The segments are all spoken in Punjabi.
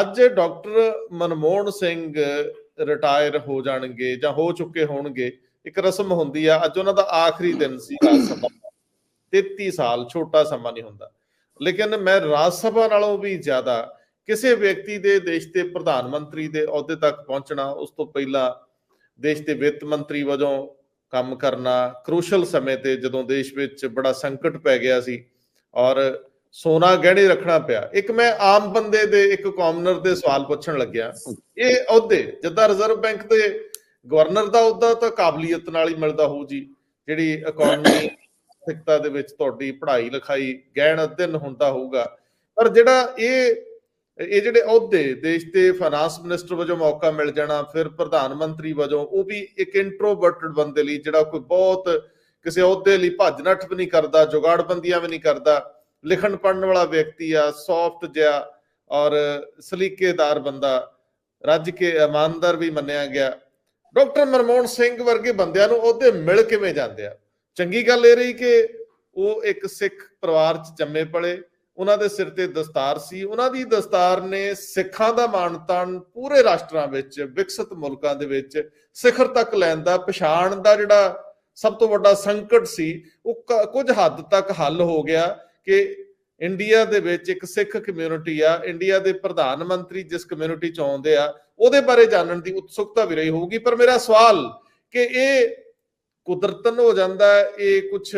ਅੱਜ ਡਾਕਟਰ ਮਨਮੋਹਨ ਸਿੰਘ ਰਿਟਾਇਰ ਹੋ ਜਾਣਗੇ ਜਾਂ ਹੋ ਚੁੱਕੇ ਹੋਣਗੇ। ਇੱਕ ਰਸਮ ਹੁੰਦੀ ਆ, ਅੱਜ ਉਹਨਾਂ ਦਾ ਆਖਰੀ ਦਿਨ ਸੀ। ਰਾਜ ਸਭਾ ਦਾ। 33 ਸਾਲ, ਛੋਟਾ ਸਮਾਂ ਨਹੀਂ ਹੁੰਦਾ। ਲੇਕਿਨ ਮੈਂ ਰਾਜ ਸਭਾ ਨਾਲੋਂ ਵੀ ਜ਼ਿਆਦਾ ਕਿਸੇ ਵਿਅਕਤੀ ਦੇ ਦੇਸ਼ ਦੇ ਪ੍ਰਧਾਨ ਮੰਤਰੀ ਦੇ ਅਹੁਦੇ ਤੱਕ ਪਹੁੰਚਣਾ, ਉਸ ਤੋਂ ਪਹਿਲਾਂ ਦੇਸ਼ ਦੇ ਵਿੱਤ ਮੰਤਰੀ ਵਜੋਂ ਕੰਮ ਕਰਨਾ, ਕ੍ਰੂਸ਼ਲ ਸਮੇਂ ਤੇ ਜਦੋਂ ਦੇਸ਼ ਵਿੱਚ ਬੜਾ ਸੰਕਟ ਪੈ ਗਿਆ ਸੀ ਔਰ ਸੋਨਾ ਗਹਿਣੇ ਰੱਖਣਾ ਪਿਆ। ਇੱਕ ਮੈਂ ਆਮ ਬੰਦੇ ਦੇ, ਇੱਕ ਕਾਮਨਰ ਦੇ ਸਵਾਲ ਪੁੱਛਣ ਲੱਗਿਆ। ਇਹ ਅਹੁਦੇ, ਜਿੱਦਾਂ ਰਿਜ਼ਰਵ ਬੈਂਕ ਦੇ ਗਵਰਨਰ ਦਾ ਅਹੁਦਾ, ਤਾਂ ਕਾਬਲੀਅਤ ਨਾਲ ਹੀ ਮਿਲਦਾ ਹੋਊ ਜੀ। ਜਿਹੜੀ ਇਕਨੋਮੀ ਸਿੱਖਤਾ ਦੇ ਵਿੱਚ ਤੁਹਾਡੀ ਪੜ੍ਹਾਈ ਲਿਖਾਈ ਗਹਿਣ ਅਧਿਨ ਹੁੰਦਾ ਹੋਊਗਾ। ਪਰ ਜਿਹੜਾ ਇਹ ਇਹ ਜਿਹੜੇ ਅਹੁਦੇ, ਦੇਸ਼ ਦੇ ਫਾਈਨਾਂਸ ਮਿਨਿਸਟਰ ਵਜੋਂ ਮੌਕਾ ਮਿਲ ਜਾਣਾ, ਫਿਰ ਪ੍ਰਧਾਨ ਮੰਤਰੀ ਵਜੋਂ, ਉਹ ਵੀ ਇੱਕ ਇੰਟਰੋਵਰਟਡ ਬੰਦੇ ਲਈ ਜਿਹੜਾ ਕੋਈ ਬਹੁਤ ਕਿਸੇ ਅਹੁਦੇ ਲਈ ਭੱਜ ਨੱਠ ਵੀ ਨਹੀਂ ਕਰਦਾ, ਜੁਗਾੜਬੰਦੀਆਂ ਵੀ ਨਹੀਂ ਕਰਦਾ ਲਿਖਣ ਪੜਨ ਵਾਲਾ ਵਿਅਕਤੀ ਆ ਸੌਫਟ ਜਿਹਾ ਔਰ ਸਲੀਕੇਦਾਰ ਬੰਦਾ ਰੱਜ ਕੇ ਇਮਾਨਦਾਰ ਵੀ ਮੰਨਿਆ ਗਿਆ। ਡਾਕਟਰ ਮਨਮੋਹਨ ਸਿੰਘ ਵਰਗੇ ਬੰਦਿਆਂ ਨੂੰ ਉਹਦੇ ਮਿਲ ਕਿਵੇਂ ਜਾਂਦੇ ਆ? ਚੰਗੀ ਗੱਲ ਇਹ ਰਹੀ ਕਿ ਉਹ ਇੱਕ ਸਿੱਖ ਪਰਿਵਾਰ ਚ ਜੰਮੇ ਪਲੇ, ਉਹਨਾਂ ਦੇ ਸਿਰ ਤੇ ਦਸਤਾਰ ਸੀ। ਉਹਨਾਂ ਦੀ ਦਸਤਾਰ ਨੇ ਸਿੱਖਾਂ ਦਾ ਮਾਣ ਤਾਣ ਪੂਰੇ ਰਾਸ਼ਟਰਾਂ ਵਿੱਚ, ਵਿਕਸਿਤ ਮੁਲਕਾਂ ਦੇ ਵਿੱਚ ਸਿਖਰ ਤੱਕ ਲੈਣ ਦਾ, ਪਛਾਣ ਦਾ ਜਿਹੜਾ ਸਭ ਤੋਂ ਵੱਡਾ ਸੰਕਟ ਸੀ, ਉਹ ਕੁਝ ਹੱਦ ਤੱਕ ਹੱਲ ਹੋ ਗਿਆ। ਕਿ ਇੰਡੀਆ ਦੇ ਵਿੱਚ ਇੱਕ ਸਿੱਖ ਕਮਿਊਨਿਟੀ ਆ, ਇੰਡੀਆ ਦੇ ਪ੍ਰਧਾਨ ਮੰਤਰੀ ਜਿਸ ਕਮਿਊਨਿਟੀ ਚ ਆਉਂਦੇ ਆ, ਉਹਦੇ ਬਾਰੇ ਜਾਣਨ ਦੀ ਉਤਸੁਕਤਾ ਵੀ ਰਹੀ ਹੋਊਗੀ। ਪਰ ਮੇਰਾ ਸਵਾਲ ਕਿ ਇਹ ਕੁਦਰਤਨ ਹੋ ਜਾਂਦਾ ਇਹ ਕੁਝ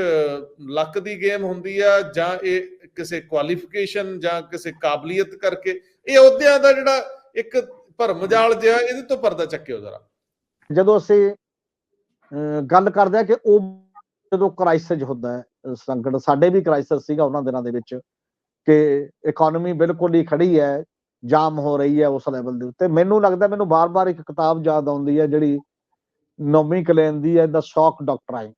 ਲੱਕ ਦੀ ਗੇਮ ਹੁੰਦੀ ਆ, ਜਾਂ ਇਹ ਕਿਸੇ ਕੁਆਲੀਫਿਕੇਸ਼ਨ ਜਾਂ ਕਿਸੇ ਕਾਬਲੀਅਤ ਕਰਕੇ, ਇਹ ਅਹੁਦਿਆਂ ਦਾ ਜਿਹੜਾ ਇੱਕ ਭਰਮਜਾਲ ਜਿਹਾ, ਇਹਦੇ ਤੋਂ ਪਰਦਾ ਚੱਕਿਓ ਜ਼ਰਾ। ਜਦੋਂ ਅਸੀਂ ਗੱਲ ਕਰਦੇ ਆ ਕਿ ਉਹ ਜਦੋਂ ਕ੍ਰਾਈਸਿਸ ਹੁੰਦਾ ਹੈ ਸੰਕਟ ਸਾਡੇ ਵੀ ਕ੍ਰਾਈਸਿਸ ਸੀਗਾ ਉਹਨਾਂ ਦਿਨਾਂ ਦੇ ਵਿੱਚ ਕਿ ਇਕਨੋਮੀ ਬਿਲਕੁਲ ਹੀ ਖੜੀ ਹੈ ਜਾਮ ਹੋ ਰਹੀ ਹੈ ਉਸ ਲੈਵਲ ਦੇ ਉੱਤੇ। ਮੈਨੂੰ ਲੱਗਦਾ ਮੈਨੂੰ ਬਾਰ-ਬਾਰ ਇੱਕ ਕਿਤਾਬ ਯਾਦ ਆਉਂਦੀ ਹੈ ਜਿਹੜੀ ਨੋਮੀ ਕਲੇਨ ਦੀ ਹੈ ਦਾ ਸ਼ੌਕ ਡਾਕਟਰਾਈਨ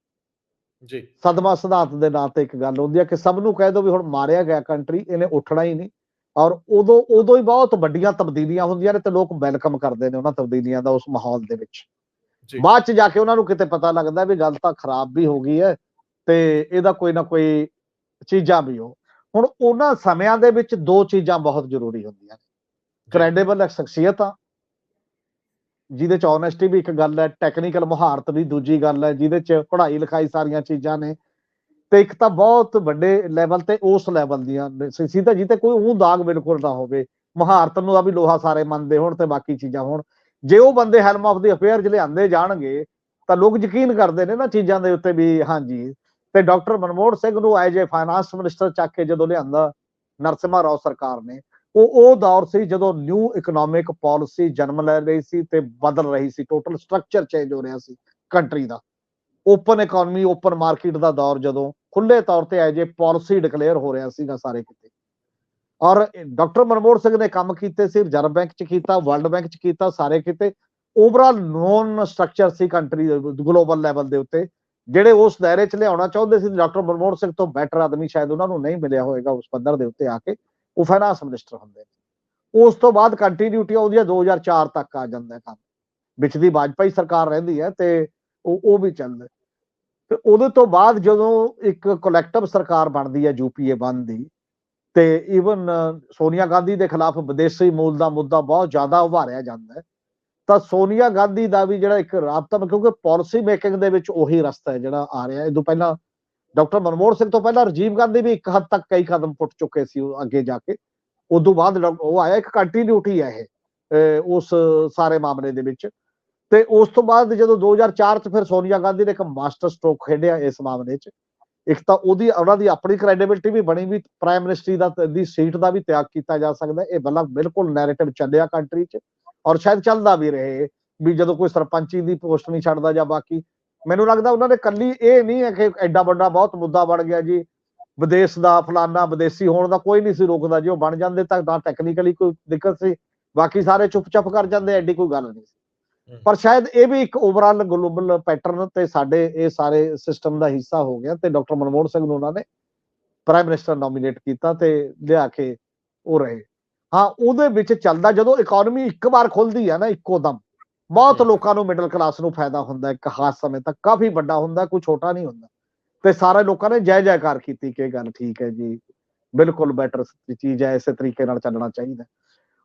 ਜੀ। ਸਦਮਾ ਸਿਧਾਂਤ ਦੇ ਨਾਂ ਤੇ ਇੱਕ ਗੱਲ ਹੁੰਦੀ ਹੈ ਕਿ ਸਭ ਨੂੰ ਕਹਿ ਦੋ ਵੀ ਹੁਣ ਮਾਰਿਆ ਗਿਆ ਕੰਟਰੀ ਇਹਨੇ ਉੱਠਣਾ ਹੀ ਨਹੀਂ। ਔਰ ਉਦੋਂ ਉਦੋਂ ਹੀ ਬਹੁਤ ਵੱਡੀਆਂ ਤਬਦੀਲੀਆਂ ਹੁੰਦੀਆਂ ਨੇ ਤੇ ਲੋਕ ਵੈਲਕਮ ਕਰਦੇ ਨੇ ਉਹਨਾਂ ਤਬਦੀਲੀਆਂ ਦਾ ਉਸ ਮਾਹੌਲ ਦੇ ਵਿੱਚ। ਬਾਅਦ ਚ ਜਾ ਕੇ ਉਹਨਾਂ ਨੂੰ ਕਿਤੇ ਪਤਾ ਲੱਗਦਾ ਵੀ ਗੱਲ ਤਾਂ ਖਰਾਬ ਵੀ ਹੋ ਗਈ ਹੈ। ਤੇ ਇਹਦਾ ਕੋਈ ਨਾ ਕੋਈ ਚੀਜ਼ਾਂ ਵੀ ਹੋ। ਹੁਣ ਉਹਨਾਂ ਸਮਿਆਂ ਦੇ ਵਿੱਚ ਦੋ ਚੀਜ਼ਾਂ ਬਹੁਤ ਜ਼ਰੂਰੀ ਹੁੰਦੀਆਂ ਨੇ। ਕ੍ਰੈਡੀਬਲ ਸ਼ਖਸੀਅਤ ਆ ਜਿਹਦੇ ਚ ਓਨੈਸਟੀ ਵੀ ਇੱਕ ਗੱਲ ਹੈ ਟੈਕਨੀਕਲ ਮਹਾਰਤ ਵੀ ਦੂਜੀ ਗੱਲ ਹੈ ਜਿਹਦੇ ਚ ਪੜ੍ਹਾਈ ਲਿਖਾਈ ਸਾਰੀਆਂ ਚੀਜ਼ਾਂ ਨੇ। ਤੇ ਇੱਕ ਤਾਂ ਬਹੁਤ ਵੱਡੇ ਲੈਵਲ ਤੇ ਉਸ ਲੈਵਲ ਦੀਆਂ ਸਿੱਧਾ ਜਿੱਤੇ ਕੋਈ ਉਹ ਦਾਗ ਬਿਲਕੁਲ ਨਾ ਹੋਵੇ ਮਹਾਰਤ ਨੂੰ ਆ ਵੀ ਲੋਹਾ ਸਾਰੇ ਮੰਨਦੇ ਹੋਣ ਤੇ ਬਾਕੀ ਚੀਜ਼ਾਂ ਹੋਣ। ਜੇ ਉਹ ਬੰਦੇ ਹੈਲਮ ਆਫ ਦੀ ਅਫੇਅਰ ਚ ਲਿਆਂਦੇ ਜਾਣਗੇ ਤਾਂ ਲੋਕ ਯਕੀਨ ਕਰਦੇ ਨੇ ਨਾ ਚੀਜ਼ਾਂ ਦੇ ਉੱਤੇ ਵੀ ਹਾਂਜੀ ਤੇ ਡਾਕਟਰ ਮਨਮੋਹਨ ਸਿੰਘ ਨੂੰ ਐਜ ਏ ਫਾਈਨਾਂਸ ਮਿਨਿਸਟਰ ਚੱਕ ਕੇ ਜਦੋਂ ਲਿਆਂਦਾ ਨਰਸਿਮਾ ਰਾਓ ਸਰਕਾਰ ਨੇ, ਉਹ ਉਹ ਦੌਰ ਸੀ ਜਦੋਂ ਨਿਊ ਇਕਨੋਮਿਕ ਪਾਲਿਸੀ ਜਨਮ ਲੈ ਰਹੀ ਸੀ ਤੇ ਬਦਲ ਰਹੀ ਸੀ ਟੋਟਲ ਸਟਰਕਚਰ ਚੇਂਜ ਹੋ ਰਿਹਾ ਸੀ ਕੰਟਰੀ ਦਾ। ਓਪਨ ਇਕਨੋਮੀ ਓਪਨ ਮਾਰਕੀਟ ਦਾ ਦੌਰ ਜਦੋਂ ਖੁੱਲੇ ਤੌਰ ਤੇ ਐਜ ਏ ਪਾਲਿਸੀ ਡਿਕਲੇਅਰ ਹੋ ਰਿਹਾ ਸੀਗਾ ਸਾਰੇ ਕਿਤੇ। ਔਰ ਡਾਕਟਰ ਮਨਮੋਹਨ ਸਿੰਘ ਨੇ ਕੰਮ ਕੀਤੇ ਸੀ, ਰਿਜ਼ਰਵ ਬੈਂਕ ਚ ਕੀਤਾ, ਵਰਲਡ ਬੈਂਕ ਚ ਕੀਤਾ ਸਾਰੇ ਕਿਤੇ। ਓਵਰਆਲ ਨੋਨ ਸਟਰਕਚਰ ਸੀ ਕੰਟਰੀ ਗਲੋਬਲ ਲੈਵਲ ਦੇ ਉੱਤੇ। ਜਿਹੜੇ ਉਸ ਦਾਇਰੇ ਚ ਲਿਆਉਣਾ ਚਾਹੁੰਦੇ ਸੀ, ਡਾਕਟਰ ਮਨਮੋਹਨ ਸਿੰਘ ਤੋਂ ਬੈਟਰ ਆਦਮੀ ਸ਼ਾਇਦ ਉਹਨਾਂ ਨੂੰ ਨਹੀਂ ਮਿਲਿਆ ਹੋਵੇਗਾ ਉਸ ਪੱਧਰ ਦੇ ਉੱਤੇ ਆ ਕੇ, ਉਹ ਫਾਈਨਾਂਸ ਮਿਨਿਸਟਰ ਹੁੰਦੇ ਨੇ। ਉਸ ਤੋਂ ਬਾਅਦ ਕੰਟੀਨਿਊਟੀ ਆਉਂਦੀ ਹੈ 2004 ਤੱਕ ਆ ਜਾਂਦਾ ਕੰਮ। ਵਿੱਚ ਦੀ ਵਾਜਪਾਈ ਸਰਕਾਰ ਰਹਿੰਦੀ ਹੈ ਤੇ ਉਹ ਉਹ ਵੀ ਚੱਲਦਾ ਤੇ ਉਹਦੇ ਤੋਂ ਬਾਅਦ ਜਦੋਂ ਇੱਕ ਕਲੈਕਟਿਵ ਸਰਕਾਰ ਬਣਦੀ ਹੈ ਯੂਪੀਏ 1 ਦੀ, ਤੇ ਈਵਨ ਸੋਨੀਆ ਗਾਂਧੀ ਦੇ ਖਿਲਾਫ ਵਿਦੇਸ਼ੀ ਮੂਲ ਦਾ ਮੁੱਦਾ ਬਹੁਤ ਜ਼ਿਆਦਾ ਉਭਾਰਿਆ ਜਾਂਦਾ ਹੈ। ਤਾਂ ਸੋਨੀਆ ਗਾਂਧੀ ਦਾ ਵੀ ਜਿਹੜਾ ਇੱਕ ਰਾਬਤਾ, ਕਿਉਂਕਿ ਪਾਲਿਸੀ ਮੇਕਿੰਗ ਦੇ ਵਿੱਚ ਉਹੀ ਰਸਤਾ ਹੈ ਜਿਹੜਾ ਆ ਰਿਹਾ ਇਹ ਤੋਂ ਪਹਿਲਾਂ ਡਾਕਟਰ ਮਨਮੋਹਨ ਸਿੰਘ ਤੋਂ ਪਹਿਲਾਂ ਰਾਜੀਵ ਗਾਂਧੀ ਵੀ ਇੱਕ ਹੱਦ ਤੱਕ ਕਈ ਕਦਮ ਪੁੱਟ ਚੁੱਕੇ ਸੀ ਅੱਗੇ ਜਾ ਕੇ। ਉਸ ਤੋਂ ਬਾਅਦ ਉਹ ਆਇਆ ਇੱਕ ਕੰਟੀਨਿਊਟੀ ਹੈ ਇਹ ਉਸ ਸਾਰੇ ਮਾਮਲੇ ਦੇ ਵਿੱਚ। ਤੇ ਉਸ ਤੋਂ ਬਾਅਦ ਜਦੋਂ 2004 ਚ ਫਿਰ ਸੋਨੀਆ ਗਾਂਧੀ ਨੇ ਇੱਕ ਮਾਸਟਰ ਸਟ੍ਰੋਕ ਖੇਡਿਆ ਇਸ ਮਾਮਲੇ 'ਚ। ਇੱਕ ਤਾਂ ਉਹਦੀ, ਉਹਨਾਂ ਦੀ ਆਪਣੀ ਕ੍ਰੈਡੀਬਿਲਟੀ ਵੀ ਬਣੀ ਵੀ ਪ੍ਰਾਈਮ ਮਿਨਿਸਟਰੀ ਦਾ, ਦੀ ਸੀਟ ਦਾ ਵੀ ਤਿਆਗ ਕੀਤਾ ਜਾ ਸਕਦਾ ਇਹ ਬੱਲਾ ਬਿਲਕੁਲ ਨੈਰੇਟਿਵ ਚੱਲਿਆ ਕੰਟਰੀ 'ਚ। ਔਰ ਸ਼ਾਇਦ ਚੱਲਦਾ ਵੀ ਰਹੇ ਵੀ ਜਦੋਂ ਕੋਈ ਸਰਪੰਚੀ ਦੀ ਪੋਸਟ ਨਹੀਂ ਛੱਡਦਾ ਜਾਂ ਬਾਕੀ ਮੈਨੂੰ ਲੱਗਦਾ ਉਹਨਾਂ ਨੇ ਕੱਲੀ ਇਹ ਨਹੀਂ ਹੈ ਕਿ ਐਡਾ ਵੱਡਾ ਬਹੁਤ ਮੁੱਦਾ ਬਣ ਗਿਆ ਜੀ ਵਿਦੇਸ਼ ਦਾ ਫਲਾਨਾ ਵਿਦੇਸ਼ੀ ਹੋਣ ਦਾ ਕੋਈ ਨਹੀਂ ਸੀ ਰੋਕਦਾ ਜੇ ਉਹ ਬਣ ਜਾਂਦੇ ਤਾਂ ਤਾਂ ਟੈਕਨੀਕਲੀ ਕੋਈ ਦਿੱਕਤ ਸੀ ਬਾਕੀ ਸਾਰੇ ਚੁੱਪ-ਚਾਪ ਕਰ ਜਾਂਦੇ ਐਡੀ ਕੋਈ ਗੱਲ ਨਹੀਂ ਸੀ। ਪਰ ਸ਼ਾਇਦ ਇਹ ਵੀ ਇੱਕ ਓਵਰਆਲ ਗਲੋਬਲ ਪੈਟਰਨ ਤੇ ਸਾਡੇ ਇਹ ਸਾਰੇ ਸਿਸਟਮ ਦਾ ਹਿੱਸਾ ਹੋ ਗਿਆ ਤੇ ਡਾਕਟਰ ਮਨਮੋਹਨ ਸਿੰਘ ਨੂੰ ਉਹਨਾਂ ਨੇ ਪ੍ਰਾਈਮ ਮਿਨਿਸਟਰ ਨੋਮੀਨੇਟ ਕੀਤਾ ਤੇ ਲਿਆ ਕੇ ਉਹ ਰਹੇ। ਹਾਂ ਉਹਦੇ ਵਿੱਚ ਚੱਲਦਾ ਜਦੋਂ ਇਕਨੋਮੀ ਇੱਕ ਵਾਰ ਖੁੱਲਦੀ ਹੈ ਨਾ ਇੱਕੋ ਦਮ ਬਹੁਤ ਲੋਕਾਂ ਨੂੰ ਮਿਡਲ ਕਲਾਸ ਨੂੰ ਫਾਇਦਾ ਹੁੰਦਾ ਇੱਕ ਖਾਸ ਸਮੇਂ ਤੱਕ ਕਾਫੀ ਵੱਡਾ ਹੁੰਦਾ ਕੋਈ ਛੋਟਾ ਨਹੀਂ ਹੁੰਦਾ। ਤੇ ਸਾਰੇ ਲੋਕਾਂ ਨੇ ਜੈ ਜੈਕਾਰ ਕੀਤੀ ਕਿ ਗੱਲ ਠੀਕ ਹੈ ਜੀ ਬਿਲਕੁਲ ਬੈਟਰ ਚੀਜ਼ ਹੈ ਇਸੇ ਤਰੀਕੇ ਨਾਲ ਚੱਲਣਾ ਚਾਹੀਦਾ।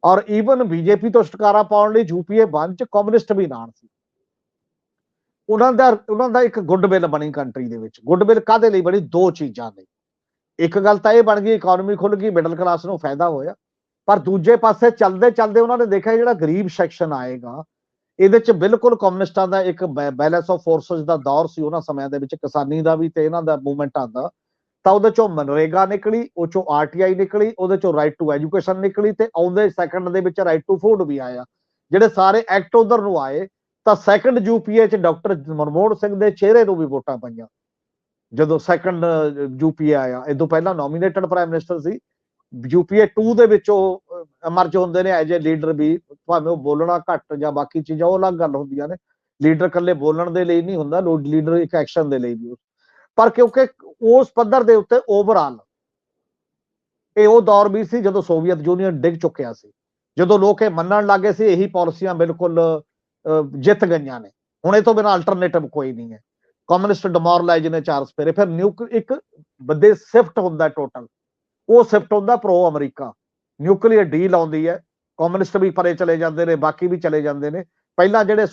ਔਰ ਈਵਨ ਬੀਜੇਪੀ ਤੋਂ ਛੁਟਕਾਰਾ ਪਾਉਣ ਲਈ ਯੂਪੀਏ 1 ਚ ਕਮਿਊਨਿਸਟ ਵੀ ਨਾਲ ਸੀ। ਉਹਨਾਂ ਦਾ ਉਹਨਾਂ ਦਾ ਇੱਕ ਗੁੱਡਵਿਲ ਬਣੀ ਕੰਟਰੀ ਦੇ ਵਿੱਚ। ਗੁੱਡਵਿਲ ਕਾਦੇ ਲਈ ਬਣੀ? ਦੋ ਚੀਜ਼ਾਂ ਲਈ। ਇੱਕ ਗੱਲ ਤਾਂ ਇਹ ਬਣ ਗਈ ਇਕਨੋਮੀ ਖੁੱਲ ਗਈ ਮਿਡਲ ਕਲਾਸ ਨੂੰ ਫਾਇਦਾ ਹੋਇਆ। ਪਰ ਦੂਜੇ ਪਾਸੇ ਚੱਲਦੇ ਚੱਲਦੇ ਉਹਨਾਂ ਨੇ ਦੇਖਿਆ ਜਿਹੜਾ ਗਰੀਬ ਸੈਕਸ਼ਨ ਆਏਗਾ, ਇਹਦੇ ਚ ਬਿਲਕੁਲ ਕਮਿਊਨਿਸਟਾਂ ਦਾ ਇੱਕ ਬੈਲੈਂਸ ਆਫ ਫੋਰਸਸ ਦਾ ਦੌਰ ਸੀ ਉਹਨਾਂ ਸਮਿਆਂ ਦੇ ਵਿੱਚ, ਕਿਸਾਨੀ ਦਾ ਵੀ ਤੇ ਇਹਨਾਂ ਦਾ ਮੂਵਮੈਂਟਾਂ ਦਾ। ਤਾਂ ਉਹਦੇ ਚੋਂ ਮਨਰੇਗਾ ਨਿਕਲੀ, ਉਹ ਚੋਂ ਆਰਟੀਆਈ ਨਿਕਲੀ, ਉਹਦੇ ਚੋਂ ਰਾਈਟ ਟੂ ਐਜੂਕੇਸ਼ਨ ਨਿਕਲੀ ਤੇ ਆਉਂਦੇ ਸੈਕੰਡ ਦੇ ਵਿੱਚ ਰਾਈਟ ਟੂ ਫੂਡ ਵੀ ਆਇਆ। ਜਿਹੜੇ ਸਾਰੇ ਐਕਟ ਉਧਰ ਨੂੰ ਆਏ, ਤਾਂ ਸੈਕੰਡ ਯੂਪੀਏ ਚ ਡਾਕਟਰ ਮਨਮੋਹਨ ਸਿੰਘ ਦੇ ਚਿਹਰੇ ਨੂੰ ਵੀ ਵੋਟਾਂ ਪਈਆਂ। ਜਦੋਂ ਸੈਕੰਡ ਯੂਪੀਏ ਆਇਆ, ਇਹ ਤੋਂ ਪਹਿਲਾਂ ਨੋਮੀਨੇਟਡ ਪ੍ਰਾਈਮ ਮਿਨਿਸਟਰ ਸੀ। ਯੂਪੀਏ 2 ਦੇ ਵਿੱਚ ਉਹ ਅਮਰਜ ਹੁੰਦੇ ਨੇ ਐਜ ਏ ਲੀਡਰ ਵੀ, ਭਾਵੇਂ ਉਹ ਬੋਲਣਾ ਘੱਟ ਜਾਂ ਬਾਕੀ ਚੀਜ਼ਾਂ ਉਹ ਅਲੱਗ ਗੱਲ ਹੁੰਦੀਆਂ ਨੇ। ਲੀਡਰ ਇਕੱਲੇ ਬੋਲਣ ਦੇ ਲਈ ਨਹੀਂ ਹੁੰਦਾ ਲੀਡਰ ਇੱਕ ਐਕਸ਼ਨ ਦੇ ਲਈ ਵੀ ਪਰ ਕਿਉਂਕਿ ਉਸ ਪੱਧਰ ਦੇ ਉੱਤੇ ਓਵਰਆਲ ਇਹ ਉਹ ਦੌਰ ਵੀ ਸੀ ਜਦੋਂ ਸੋਵੀਅਤ ਯੂਨੀਅਨ ਡਿੱਗ ਚੁੱਕਿਆ ਸੀ। ਜਦੋਂ ਲੋਕ ਇਹ ਮੰਨਣ ਲੱਗੇ ਸੀ, ਇਹੀ ਪਾਲਿਸੀਆਂ ਬਿਲਕੁਲ ਜਿੱਤ ਗਈਆਂ ਨੇ। ਹੁਣ ਇਹ ਤੋਂ ਬਿਨਾਂ ਅਲਟਰਨੇਟਿਵ ਕੋਈ ਨਹੀਂ ਹੈ। ਕਮਿਊਨਿਸਟ ਡਿਮੋਰਲਾਈਜ਼ ਨੇ ਚਾਰ ਸਪੇਰੇ, ਫਿਰ ਨਿਊਕ ਇੱਕ ਬੰਦੇ ਸ਼ਿਫਟ ਹੁੰਦਾ ਟੋਟਲ ਉਹ ਸ਼ਿਫਟ ਹੁੰਦਾ ਪ੍ਰੋ ਅਮਰੀਕਾ। ਨਿਊਕਲੀਅਰ ਡੀਲ ਆਉਂਦੀ ਹੈ। ਕਮਿਊਨਿਸਟ ਵੀ ਪਰੇ ਚਲੇ ਜਾਂਦੇ ਨੇ, ਬਾਕੀ ਵੀ ਚਲੇ ਜਾਂਦੇ ਨੇ। ਪਹਿਲਾਂ ਜਿਹੜੇ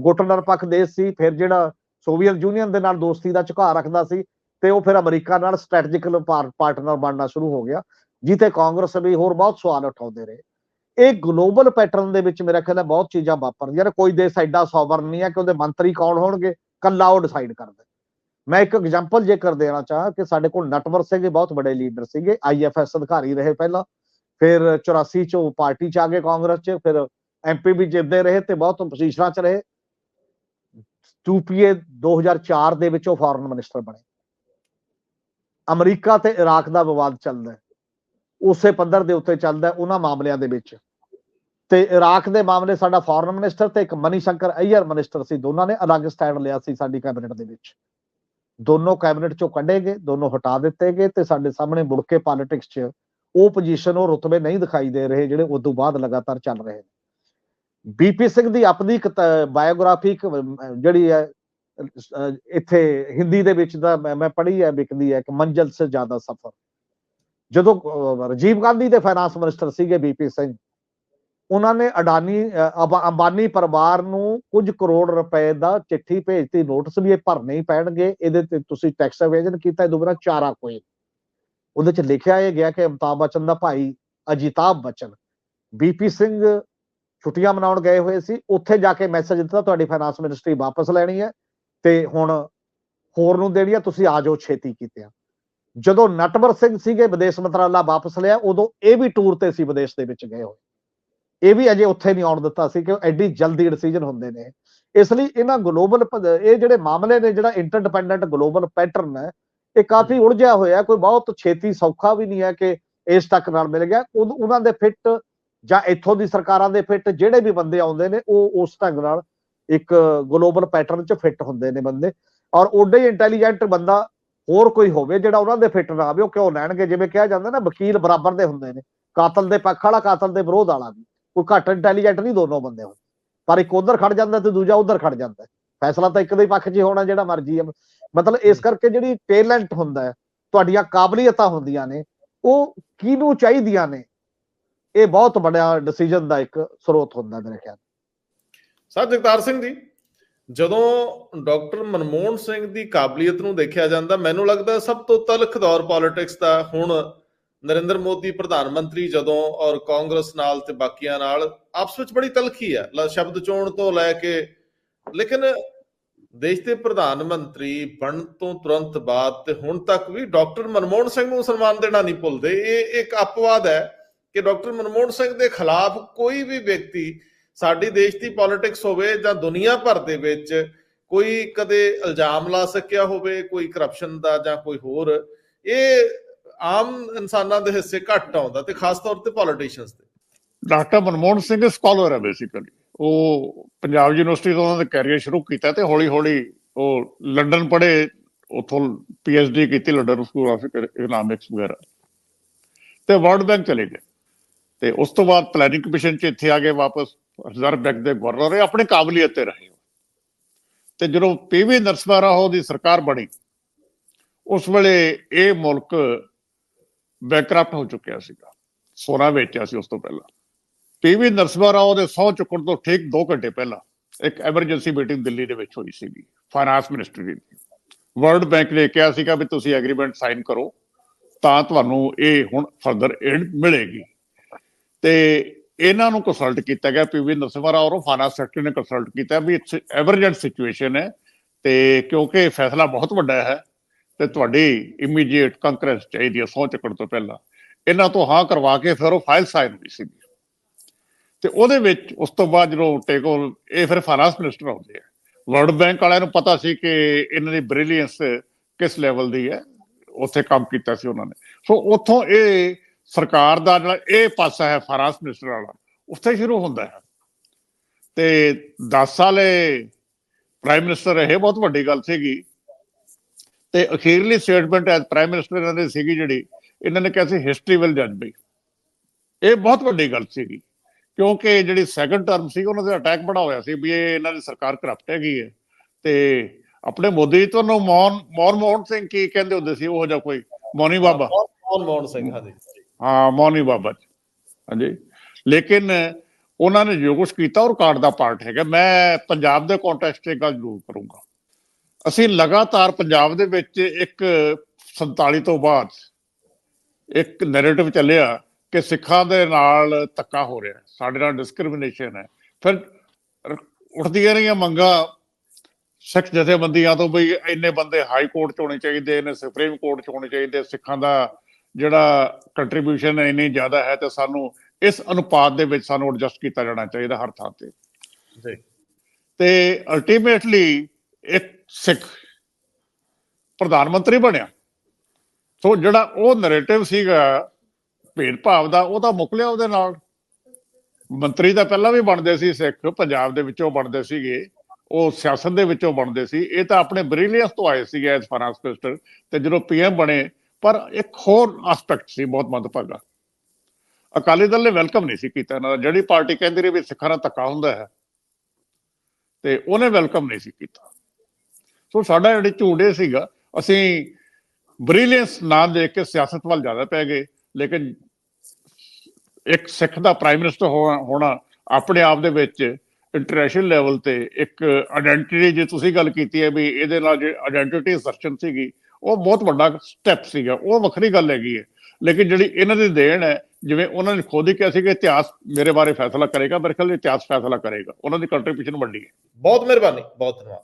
ਗੁੱਟਨਰ ਪੱਖ ਦੇਸ਼ ਸੀ, ਫਿਰ ਜਿਹੜਾ ਸੋਵੀਅਤ ਯੂਨੀਅਨ ਦੇ ਨਾਲ ਦੋਸਤੀ ਦਾ ਝੁਕਾਅ ਰੱਖਦਾ ਸੀ, ਤੇ ਉਹ ਫਿਰ ਅਮਰੀਕਾ ਨਾਲ ਸਟ੍ਰੈਟਜੀਕਲ ਪਾਰਟਨਰ ਬਣਨਾ ਸ਼ੁਰੂ ਹੋ ਗਿਆ ਜਿੱਤੇ ਕਾਂਗਰਸ ਵੀ ਹੋਰ ਬਹੁਤ ਸਵਾਲ ਉਠਾਉਂਦੇ ਰਹੇ। ਇਹ ਗਲੋਬਲ ਪੈਟਰਨ ਦੇ ਵਿੱਚ ਮੇਰਾ ਖਿਆਲ ਹੈ ਬਹੁਤ ਚੀਜ਼ਾਂ ਵਾਪਰਦੀਆਂ ਨੇ। ਕੋਈ ਦੇਸ਼ ਐਡਾ ਸੌਵਰਨ ਨਹੀਂ ਹੈ ਕਿ ਉਹਦੇ ਮੰਤਰੀ ਕੌਣ ਹੋਣਗੇ, ਕੱਲਾ ਉਹ ਡਿਸਾਈਡ ਕਰਦਾ ਮੈਂ ਇੱਕ ਐਗਜ਼ਾਮਪਲ ਜੇਕਰ ਦੇਣਾ ਚਾਹਾਂ ਕਿ ਸਾਡੇ ਕੋਲ ਨਟਵਰ ਸਿੰਘ ਬਹੁਤ ਵੱਡੇ ਲੀਡਰ ਸੀਗੇ ਆਈਐਫਐਸ ਅਧਿਕਾਰੀ ਰਹੇ ਪਹਿਲਾਂ, ਫਿਰ 84 ਚ ਪਾਰਟੀ ਚ ਆ ਗਏ ਕਾਂਗਰਸ ਚ, ਫਿਰ ਐਮਪੀ ਵੀ ਜਿੱਤਦੇ ਰਹੇ ਤੇ ਬਹੁਤ ਪੋਜੀਸ਼ਨਾਂ ਚ ਰਹੇ। ਯੂਪੀਏ 2004 ਦੇ ਵਿੱਚ ਉਹ ਫਾਰਨ ਮਿਨਿਸਟਰ ਬਣੇ। ਅਮਰੀਕਾ ਤੇ ਇਰਾਕ ਦਾ ਵਿਵਾਦ ਚੱਲਦਾ ਉਸੇ ਪੱਧਰ ਦੇ ਉੱਤੇ ਚੱਲਦਾ ਉਹਨਾਂ ਮਾਮਲਿਆਂ ਦੇ ਵਿੱਚ। ਤੇ ਇਰਾਕ ਦੇ ਮਾਮਲੇ ਸਾਡਾ ਫੋਰਨ ਮਿਨਿਸਟਰ ਤੇ ਇੱਕ ਮਨੀ ਸ਼ੰਕਰ ਅਈਅਰ ਮਿਨਿਸਟਰ ਸੀ, ਦੋਨਾਂ ਨੇ ਅਲੱਗ ਸਟੈਂਡ ਲਿਆ ਸੀ ਸਾਡੀ ਕੈਬਨਿਟ ਦੇ ਵਿੱਚ। ਦੋਨੋਂ ਕੈਬਨਿਟ ਚੋਂ ਕੱਢੇ ਗਏ ਦੋਨੋਂ ਹਟਾ ਦਿੱਤੇ ਗਏ ਤੇ ਸਾਡੇ ਸਾਹਮਣੇ ਮੁੜ ਕੇ ਪੋਲਿਟਿਕਸ 'ਚ ਉਹ ਪੋਜੀਸ਼ਨ ਉਹ ਰੁਤਬੇ ਨਹੀਂ ਦਿਖਾਈ ਦੇ ਰਹੇ ਜਿਹੜੇ ਉਸ ਤੋਂ ਬਾਅਦ ਲਗਾਤਾਰ ਚੱਲ ਰਹੇ ਨੇ। ਬੀਪੀ ਸਿੰਘ ਦੀ ਆਪਣੀ ਬਾਇਓਗ੍ਰਾਫੀ ਜਿਹੜੀ ਹੈ ਇੱਥੇ ਹਿੰਦੀ ਦੇ ਵਿੱਚ ਦਾ ਮੈਂ ਪੜ੍ਹੀ ਹੈ, ਵਿਕਦੀ ਹੈ ਕਿ ਮੰਜ਼ਲ ਸੇ ਜ਼ਿਆਦਾ ਸਫ਼ਰ। ਜਦੋਂ ਰਾਜੀਵ ਗਾਂਧੀ ਦੇ ਫਾਈਨਾਂਸ ਮਿਨਿਸਟਰ ਸੀਗੇ ਬੀਪੀ ਸਿੰਘ ਉਹਨਾਂ ਨੇ ਅਡਾਨੀ ਅੰਬਾਨੀ ਪਰਿਵਾਰ ਨੂੰ ਕੁਝ ਕਰੋੜ ਰੁਪਏ ਦਾ ਚਿੱਠੀ ਭੇਜਤੀ ਨੋਟਿਸ ਵੀ ਇਹ ਭਰਨੇ ਹੀ ਪੈਣਗੇ, ਇਹਦੇ ਤੇ ਤੁਸੀਂ ਟੈਕਸ ਐਵੇਜਨ ਕੀਤਾ ਦੁਬਾਰਾ ਚਾਰਾ ਕੋਈ ਉਹਦੇ ਚ ਲਿਖਿਆ ਇਹ ਗਿਆ ਕਿ ਅਮਤਾਬ ਬਚਨ ਦਾ ਭਾਈ ਅਜੀਤਾਬ ਬਚਨ ਬੀਪੀ ਸਿੰਘ ਛੁੱਟੀਆਂ ਮਨਾਉਣ ਗਏ ਹੋਏ ਸੀ, ਉੱਥੇ ਜਾ ਕੇ ਮੈਸੇਜ ਦਿੱਤਾ, ਤੁਹਾਡੀ ਫਾਈਨਾਂਸ ਮਿਨਿਸਟਰੀ ਵਾਪਸ ਲੈਣੀ ਹੈ, ਤੇ ਹੁਣ ਹੋਰ ਨੂੰ ਦੇਣੀ ਹੈ, ਤੁਸੀਂ ਆ ਜਾਓ ਛੇਤੀ ਕੀਤੇ ਆ ਜਦੋਂ ਨਟਵਰ ਸਿੰਘ ਸੀਗੇ, ਵਿਦੇਸ਼ ਮੰਤਰਾਲਾ ਵਾਪਸ ਲਿਆ, ਉਦੋਂ ਇਹ ਵੀ ਟੂਰ ਤੇ ਸੀ, ਵਿਦੇਸ਼ ਦੇ ਵਿੱਚ ਗਏ ਹੋਏ। ਇਹ ਵੀ ਅਜੇ ਉੱਥੇ ਨਹੀਂ ਆਉਣ ਦਿੱਤਾ ਸੀ ਕਿ ਐਡੀ ਜਲਦੀ ਡਿਸੀਜਨ ਹੁੰਦੇ ਨੇ। ਇਸ ਲਈ ਇਹਨਾਂ ਗਲੋਬਲ ਇਹ ਜਿਹੜੇ ਮਾਮਲੇ ਨੇ ਜਿਹੜਾ ਇੰਟਰਡਿਪੈਂਡੈਂਟ ਗਲੋਬਲ ਪੈਟਰਨ ਹੈ ਇਹ ਕਾਫੀ ਉਲਝਿਆ ਹੋਇਆ ਕੋਈ ਬਹੁਤ ਛੇਤੀ ਸੌਖਾ ਵੀ ਨਹੀਂ ਹੈ ਕਿ ਇਸ ਤੱਕ ਨਾਲ ਮਿਲ ਗਿਆ। ਉਹਨਾਂ ਦੇ ਫਿੱਟ ਜਾਂ ਇੱਥੋਂ ਦੀ ਸਰਕਾਰਾਂ ਦੇ ਫਿੱਟ ਜਿਹੜੇ ਵੀ ਬੰਦੇ ਆਉਂਦੇ ਨੇ ਉਹ ਉਸ ਢੰਗ ਨਾਲ ਇੱਕ ਗਲੋਬਲ ਪੈਟਰਨ 'ਚ ਫਿੱਟ ਹੁੰਦੇ ਨੇ ਬੰਦੇ। ਔਰ ਓਡੇ ਹੀ ਇੰਟੈਲੀਜੈਂਟ ਬੰਦਾ ਹੋਰ ਕੋਈ ਹੋਵੇ ਜਿਹੜਾ ਉਹਨਾਂ ਦੇ ਫਿੱਟ ਨਾ ਆਵੇ ਉਹ ਕਿਉਂ ਲੈਣਗੇ? ਜਿਵੇਂ ਕਿਹਾ ਜਾਂਦਾ ਨਾ ਵਕੀਲ ਬਰਾਬਰ ਦੇ ਹੁੰਦੇ ਨੇ। ਕਾਤਲ ਦੇ ਪੱਖ ਵਾਲਾ ਕਾਤਲ ਦੇ ਵਿਰੋਧ ਵਾਲਾ ਵੀ। ਕੋਈ ਘੱਟ ਇੰਟੈਲੀਜੈਂਟ ਨਹੀਂ ਦੋਨੋਂ ਬੰਦੇ ਹੁੰਦੇ। ਪਰ ਇੱਕ ਉਧਰ ਖੜ ਜਾਂਦਾ ਤੇ ਦੂਜਾ ਉਧਰ ਖੜ ਜਾਂਦਾ। ਫੈਸਲਾ ਤਾਂ ਇੱਕ ਦੇ ਪੱਖ 'ਚ ਹੀ ਹੋਣਾ ਜਿਹੜਾ ਮਰਜ਼ੀ ਹੈ। ਮਤਲਬ ਇਸ ਕਰਕੇ ਜਿਹੜੀ ਟੈਲੈਂਟ ਹੁੰਦਾ ਹੈ ਤੁਹਾਡੀਆਂ ਕਾਬਲੀਅਤਾਂ ਹੁੰਦੀਆਂ ਨੇ ਉਹ ਕਿਹਨੂੰ ਚਾਹੀਦੀਆਂ ਨੇ? ਇਹ ਬਹੁਤ ਵੱਡਾ ਡਿਸੀਜਨ ਦਾ ਇੱਕ ਸਰੋਤ ਹੁੰਦਾ ਮੇਰੇ ਖਿਆਲ ਸਰ ਜਗਤਾਰ ਸਿੰਘ ਜੀ ਜਦੋਂ ਡਾਕਟਰ ਮਨਮੋਹਨ ਸਿੰਘ ਦੀ ਕਾਬਲੀਅਤ ਨੂੰ ਦੇਖਿਆ ਜਾਂਦਾ ਮੈਨੂੰ ਲੱਗਦਾ ਸਭ ਤੋਂ ਤਲਖ ਦੌਰ ਪੋਲਿਟਿਕਸ ਦਾ ਹੁਣ ਨਰਿੰਦਰ ਮੋਦੀ ਪ੍ਰਧਾਨ ਮੰਤਰੀ ਜਦੋਂ ਔਰ ਕਾਂਗਰਸ ਨਾਲ ਤੇ ਬਾਕੀਆਂ ਨਾਲ ਆਪਸ ਵਿੱਚ ਬੜੀ ਤਲਖੀ ਹੈ ਸ਼ਬਦ ਚੋਣ ਤੋਂ ਲੈ ਕੇ, ਲੇਕਿਨ ਦੇਸ਼ ਦੇ ਪ੍ਰਧਾਨ ਮੰਤਰੀ ਬਣਨ ਤੋਂ ਤੁਰੰਤ ਬਾਅਦ ਤੇ ਹੁਣ ਤੱਕ ਵੀ ਡਾਕਟਰ ਮਨਮੋਹਨ ਸਿੰਘ ਨੂੰ ਸਨਮਾਨ ਦੇਣਾ ਨਹੀਂ ਭੁੱਲਦੇ। ਇਹ ਇੱਕ ਅਪਵਾਦ ਹੈ ਕਿ ਡਾਕਟਰ ਮਨਮੋਹਨ ਸਿੰਘ ਦੇ ਖਿਲਾਫ ਕੋਈ ਵੀ ਵਿਅਕਤੀ ਸਾਡੀ ਦੇਸ਼ ਦੀ ਪੋਲਿਟਿਕਸ ਹੋਵੇ ਜਾਂ ਦੁਨੀਆ ਭਰ ਦੇ ਵਿੱਚ ਕੋਈ ਕਦੇ ਇਲਜ਼ਾਮ ਲਾ ਸਕਿਆ ਹੋਵੇ, ਕੋਈ ਕਰਪਸ਼ਨ ਦਾ ਜਾਂ ਕੋਈ ਹੋਰ, ਇਹ ਆਮ ਇਨਸਾਨਾਂ ਦੇ ਹਿੱਸੇ ਘੱਟ ਆਉਂਦਾ ਤੇ ਖਾਸ ਤੌਰ ਤੇ ਪੋਲੀਟੀਸ਼ੀਅਨਸ ਤੇ ਡਾਕਟਰ ਮਨਮੋਹਨ ਸਿੰਘ ਸਕਾਲਰ ਹੈ ਬੇਸਿਕਲੀ ਉਹ ਪੰਜਾਬ ਯੂਨੀਵਰਸਿਟੀ ਤੋਂ ਉਹਨਾਂ ਦਾ ਕੈਰੀਅਰ ਸ਼ੁਰੂ ਕੀਤਾ ਤੇ ਹੌਲੀ ਹੌਲੀ ਉਹ ਲੰਡਨ ਪੜ੍ਹੇ, ਉਥੋਂ ਪੀਐਚਡੀ ਕੀਤੀ ਲੰਡਨ ਸਕੂਲ ਆਫ ਇਕਨੋਮਿਕਸ ਵਗੈਰਾ। ਤੇ ਵਰਲਡ ਬੈਂਕ ਚਲੇ ਗਏ। ਤੇ ਉਸ ਤੋਂ ਬਾਅਦ ਪਲੈਨਿੰਗ ਕਮਿਸ਼ਨ ਚ ਇੱਥੇ ਆ ਗਏ ਵਾਪਸ। ਰਿਜ਼ਰਵ ਬੈਂਕ ਦੇ ਗਵਰਨਰ ਰਹੇ, ਆਪਣੇ ਕਾਬਲੀਅਤ ਤੇ ਰਹੇ। ਤੇ ਜਦੋਂ ਪੀਵੀ ਨਰਸਮਾ ਰਾਓ ਦੀ ਸਰਕਾਰ ਬਣੀ, ਉਸ ਵੇਲੇ ਇਹ ਮੁਲਕ ਬੈਂਕਰਪਟ ਹੋ ਚੁੱਕਿਆ ਸੀਗਾ। ਸੋਨਾ ਵੇਚਿਆ ਸੀ ਉਸ ਤੋਂ ਪਹਿਲਾਂ। ਪੀਵੀ ਨਰਸਿਮਹਾ ਰਾਓ ਦੇ ਸਹੁੰ ਚੁੱਕਣ ਤੋਂ ਠੀਕ 2 ਘੰਟੇ ਪਹਿਲਾਂ ਇੱਕ ਐਮਰਜੈਂਸੀ ਮੀਟਿੰਗ ਦਿੱਲੀ ਦੇ ਵਿੱਚ ਹੋਈ ਸੀਗੀ ਫਾਈਨਾਂਸ ਮਿਨਿਸਟਰੀ ਦੀ। ਵਰਲਡ ਬੈਂਕ ਨੇ ਕਿਹਾ ਸੀਗਾ ਵੀ ਤੁਸੀਂ ਐਗਰੀਮੈਂਟ ਸਾਈਨ ਕਰੋ, ਤਾਂ ਤੁਹਾਨੂੰ ਇਹ ਹੁਣ ਫਰਦਰ ਏਡ ਮਿਲੇਗੀ। ਤੇ ਇਹਨਾਂ ਨੂੰ ਕੰਸਲਟ ਕੀਤਾ ਗਿਆ ਪੀਵੀ ਨਰਸਿਮਹਾ ਰਾਓ ਨੂੰ ਫਾਈਨਾਂਸ ਸੈਕਟਰੀ ਨੇ ਕੰਸਲਟ ਕੀਤਾ ਵੀ ਇਟਸ ਐਮਰਜੈਂਟ ਸਿਚੁਏਸ਼ਨ ਹੈ ਤੇ ਕਿਉਂਕਿ ਫੈਸਲਾ ਬਹੁਤ ਵੱਡਾ ਹੈ ਤੇ ਤੁਹਾਡੀ ਇਮੀਡੀਏਟ ਕੰਕਰੈਂਸ ਚਾਹੀਦੀ ਹੈ, ਸਹੁੰ ਚੁੱਕਣ ਤੋਂ ਪਹਿਲਾਂ। ਇਹਨਾਂ ਤੋਂ ਹਾਂ ਕਰਵਾ ਕੇ ਫਿਰ ਉਹ ਫਾਈਲ ਸਾਈਨ ਹੋਈ ਸੀ ਤੇ ਉਹਦੇ ਵਿੱਚ ਉਸ ਤੋਂ ਬਾਅਦ ਜਦੋਂ ਟੇਕੋਲ ਇਹ ਫਿਰ ਫਾਈਨਾਂਸ ਮਿਨਿਸਟਰ ਆਉਂਦੇ ਆ। ਵਰਲਡ ਬੈਂਕ ਵਾਲਿਆਂ ਨੂੰ ਪਤਾ ਸੀ ਕਿ ਇਹਨਾਂ ਦੀ ਬ੍ਰਿਲੀਅੰਸ ਕਿਸ ਲੈਵਲ ਦੀ ਹੈ, ਉੱਥੇ ਕੰਮ ਕੀਤਾ ਸੀ ਉਹਨਾਂ ਨੇ। ਸੋ ਉੱਥੋਂ ਇਹ ਸਰਕਾਰ ਦਾ ਜਿਹੜਾ ਇਹ ਪਾਸਾ ਹੈ ਫਾਈਨਾਂਸ ਮਿਨਿਸਟਰ ਵਾਲਾ, ਉੱਥੇ ਸ਼ੁਰੂ ਹੁੰਦਾ ਹੈ। ਤੇ 10 ਸਾਲੇ ਪ੍ਰਾਈਮ ਮਿਨਿਸਟਰ ਇਹ ਬਹੁਤ ਵੱਡੀ ਗੱਲ ਸੀਗੀ। ਤੇ ਅਖੀਰਲੀ ਸਟੇਟਮੈਂਟ ਐਜ਼ ਪ੍ਰਾਈਮ ਮਿਨਿਸਟਰ ਇਹਨਾਂ ਦੀ ਸੀਗੀ ਜਿਹੜੀ ਇਹਨਾਂ ਨੇ ਕਿਹਾ ਸੀ ਹਿਸਟਰੀ ਵਿਲ ਜੱਜ ਬਈ ਇਹ ਬਹੁਤ ਵੱਡੀ ਗੱਲ ਸੀਗੀ ਕਿਉਂਕਿ ਜਿਹੜੀ ਸੈਕੰਡ ਟਰਮ ਸੀ ਉਹਨਾਂ ਦੇ ਅਟੈਕ ਬੜਾ ਹੋਇਆ ਸੀ ਵੀ ਇਹ ਇਹਨਾਂ ਦੀ ਸਰਕਾਰ ਕਰਪਟ ਹੈਗੀ ਹੈ। ਤੇ ਆਪਣੇ ਮੋਦੀ ਤੋਂ ਨੂੰ ਮੌਨ ਮੌਨ ਮੋਹਨ ਸਿੰਘ ਕੀ ਕਹਿੰਦੇ ਹੁੰਦੇ ਸੀ ਉਹ ਜਿਹਾ ਕੋਈ ਮੌਨੀ ਬਾਬਾ? ਮੋਹਨ ਮੋਹਨ ਸਿੰਘ ਹਾਂਜੀ। ਹਾਂ ਮੌਨੀ ਬਾਬਾ ਜੀ। ਹਾਂਜੀ। ਲੇਕਿਨ ਉਹਨਾਂ ਨੇ ਜੋ ਕੁਝ ਕੀਤਾ ਉਹ ਰਿਕਾਰਡ ਦਾ ਪਾਰਟ ਹੈਗਾ। ਮੈਂ ਪੰਜਾਬ ਦੇ ਕੰਟੈਕਸਟ 'ਚ ਗੱਲ ਜ਼ਰੂਰ ਕਰੂੰਗਾ। ਅਸੀਂ ਲਗਾਤਾਰ ਪੰਜਾਬ ਦੇ ਵਿੱਚ ਇੱਕ 47 ਤੋਂ ਬਾਅਦ ਇੱਕ ਨੈਰੇਟਿਵ ਚੱਲਿਆ ਕਿ ਸਿੱਖਾਂ ਦੇ ਨਾਲ ਧੱਕਾ ਹੋ ਰਿਹਾ ਹੈ, ਸਾਡੇ ਨਾਲ ਡਿਸਕ੍ਰਿਮੀਨੇਸ਼ਨ ਹੈ। ਫਿਰ ਉੱਠਦੀਆਂ ਰਹੀਆਂ ਮੰਗਾਂ ਸਿੱਖ ਜਥੇਬੰਦੀਆਂ ਤੋਂ ਵੀ ਇੰਨੇ ਬੰਦੇ ਹਾਈ ਕੋਰਟ 'ਚ ਹੋਣੇ ਚਾਹੀਦੇ ਨੇ ਸੁਪਰੀਮ ਕੋਰਟ 'ਚ ਹੋਣੇ ਚਾਹੀਦੇ ਸਿੱਖਾਂ ਦਾ ਜਿਹੜਾ ਕੰਟਰੀਬਿਊਸ਼ਨ ਇੰਨੀ ਜ਼ਿਆਦਾ ਹੈ ਤੇ ਸਾਨੂੰ ਇਸ ਅਨੁਪਾਤ ਦੇ ਵਿੱਚ ਸਾਨੂੰ ਐਡਜਸਟ ਕੀਤਾ ਜਾਣਾ ਚਾਹੀਦਾ ਹਰ ਥਾਂ ਤੇ। ਤੇ ਅਲਟੀਮੇਟਲੀ ਇੱਕ ਸਿੱਖ ਪ੍ਰਧਾਨ ਮੰਤਰੀ ਬਣਿਆ। ਸੋ ਜਿਹੜਾ ਉਹ ਨੈਰੇਟਿਵ ਸੀਗਾ, ਭੇਦਭਾਵ ਦਾ, ਉਹ ਤਾਂ ਮੁੱਕ ਲਿਆ ਉਹਦੇ ਨਾਲ। ਮੰਤਰੀ ਤਾਂ ਪਹਿਲਾਂ ਵੀ ਬਣਦੇ ਸੀ ਸਿੱਖ, ਪੰਜਾਬ ਦੇ ਵਿੱਚੋਂ ਬਣਦੇ ਸੀਗੇ। ਉਹ ਸਿਆਸਤ ਦੇ ਵਿੱਚੋਂ ਬਣਦੇ ਸੀ। ਇਹ ਤਾਂ ਆਪਣੇ ਬ੍ਰਿਲੀਅੰਸ ਤੋਂ ਆਏ ਸੀਗੇ ਐਸ ਫਾਈਨਾਂਸ ਮਿਨਿਸਟਰ ਤੇ ਜਦੋਂ ਪੀਐਮ ਬਣੇ, ਪਰ ਇੱਕ ਹੋਰ ਐਸਪੈਕਟ ਸੀ ਬਹੁਤ ਮੰਦਭਾਗਾ। ਅਕਾਲੀ ਦਲ ਨੇ ਵੈਲਕਮ ਨਹੀਂ ਸੀ ਕੀਤਾ ਇਹਨਾਂ ਦਾ। ਜਿਹੜੀ ਪਾਰਟੀ ਕਹਿੰਦੀ ਰਹੀ ਵੀ ਸਿੱਖਾਂ ਦਾ ਧੱਕਾ ਹੁੰਦਾ ਹੈ, ਤੇ ਉਹਨੇ ਵੈਲਕਮ ਨਹੀਂ ਸੀ ਕੀਤਾ। ਸੋ ਸਾਡਾ ਜਿਹੜੇ ਝੂੜੇ ਸੀਗਾ, ਅਸੀਂ ਬ੍ਰਿਲੀਅੰਸ ਨਾਂ ਦੇ ਕੇ ਸਿਆਸਤ ਵੱਲ ਜ਼ਿਆਦਾ ਪੈ ਗਏ, ਲੇਕਿਨ ਇੱਕ ਸਿੱਖ ਦਾ ਪ੍ਰਾਈਮ ਮਿਨਿਸਟਰ ਹੋਣਾ ਆਪਣੇ ਆਪ ਦੇ ਵਿੱਚ ਇੰਟਰਨੈਸ਼ਨਲ ਲੈਵਲ ਤੇ ਇੱਕ ਆਇਡੈਂਟੀਟੀ ਜੇ ਤੁਸੀਂ ਗੱਲ ਕੀਤੀ ਹੈ ਵੀ ਇਹਦੇ ਨਾਲ ਜੇ ਆਇਡੈਂਟੀਟੀ ਸਰਚਨ ਸੀਗੀ, ਉਹ ਬਹੁਤ ਵੱਡਾ ਸਟੈਪ ਸੀਗਾ, ਉਹ ਵੱਖਰੀ ਗੱਲ ਹੈਗੀ ਹੈ। ਲੇਕਿਨ ਜਿਹੜੀ ਇਹਨਾਂ ਦੀ ਦੇਣ ਹੈ, ਜਿਵੇਂ ਉਹਨਾਂ ਨੇ ਖੁਦ ਹੀ ਕਿਹਾ ਸੀ ਕਿ ਇਤਿਹਾਸ ਮੇਰੇ ਬਾਰੇ ਫੈਸਲਾ ਕਰੇਗਾ, ਮੇਰੇ ਖਿਆਲ ਇਤਿਹਾਸ ਫੈਸਲਾ ਕਰੇਗਾ, ਉਹਨਾਂ ਦੀ ਕੰਟਰੀਬਿਊਸ਼ਨ ਵੱਡੀ ਹੈ। ਬਹੁਤ ਮਿਹਰਬਾਨੀ, ਬਹੁਤ ਧੰਨਵਾਦ।